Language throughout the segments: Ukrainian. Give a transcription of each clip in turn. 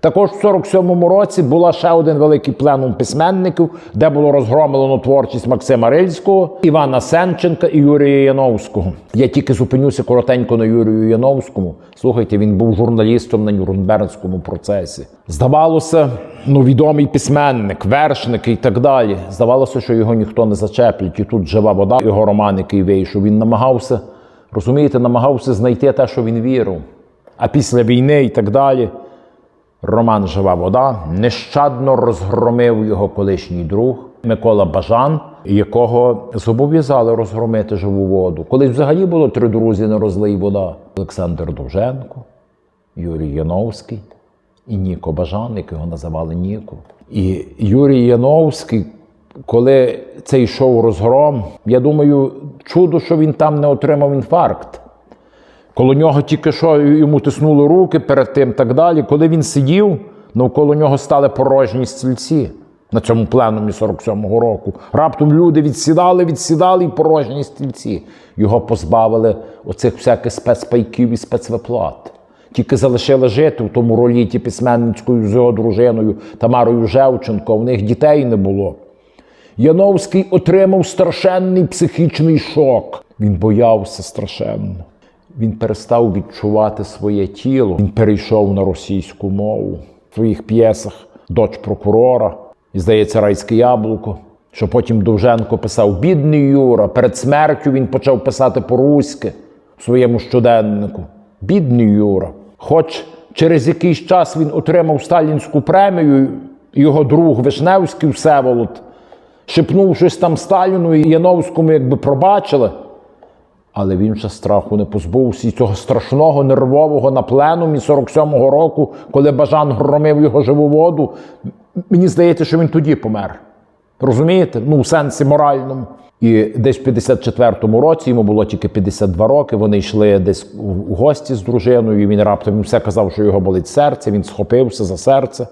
Також в 47-му році була ще один великий пленум письменників, де було розгромлено творчість Максима Рильського, Івана Сенченка і Юрія Яновського. Я тільки зупинюся коротенько на Юрію Яновському. Слухайте, він був журналістом на Нюрнбергському процесі. Здавалося, ну відомий письменник, вершник і так далі. Здавалося, що його ніхто не зачеплять. І тут жива вода, його роман, який вийшов. Він намагався, розумієте, намагався знайти те, що він вірив. А після війни і так далі. Роман Жива вода нещадно розгромив його колишній друг Микола Бажан, якого зобов'язали розгромити живу воду. Колись взагалі було три друзі на розлий вода: Олександр Довженко, Юрій Яновський і Ніко Бажан, якого називали Ніко. І Юрій Яновський, коли цей шоу розгром, я думаю, чудо, що він там не отримав інфаркт. Коло нього тільки що йому тиснули руки перед тим так далі. Коли він сидів, навколо нього стали порожні стільці на цьому пленумі 47-го року. Раптом люди відсідали, відсідали і порожні стільці. Його позбавили оцих всяких спецпайків і спецвиплат. Тільки залишили жити в тому роліті письменницькою з його дружиною Тамарою Жевченко. У них дітей не було. Яновський отримав страшенний психічний шок. Він боявся страшенно. Він перестав відчувати своє тіло. Він перейшов на російську мову в своїх п'єсах Доч прокурора і, здається, Райське яблуко. Що потім Довженко писав Бідний Юра. Перед смертю він почав писати по-руськи в своєму щоденнику. Бідний Юра. Хоч через якийсь час він отримав сталінську премію, його друг Вишневський Всеволод шепнув щось там Сталіну і Яновському, якби пробачили. Але він ще страху не позбувся і цього страшного нервового на пленумі 47-го року, коли Бажан громив його живу воду. Мені здається, що він тоді помер. Розумієте? Ну, в сенсі моральному. І десь в 54-му році йому було тільки 52 роки. Вони йшли десь у гості з дружиною. Він раптом все казав, що його болить серце. Він схопився за серце,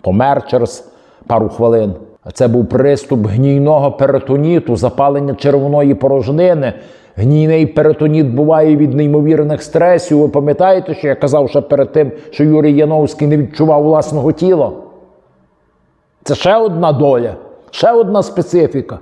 помер через пару хвилин. А це був приступ гнійного перитоніту, запалення червоної порожнини. Гнійний перитоніт буває від неймовірних стресів. Ви пам'ятаєте, що я казав ще перед тим, що Юрій Яновський не відчував власного тіла? Це ще одна доля, ще одна специфіка.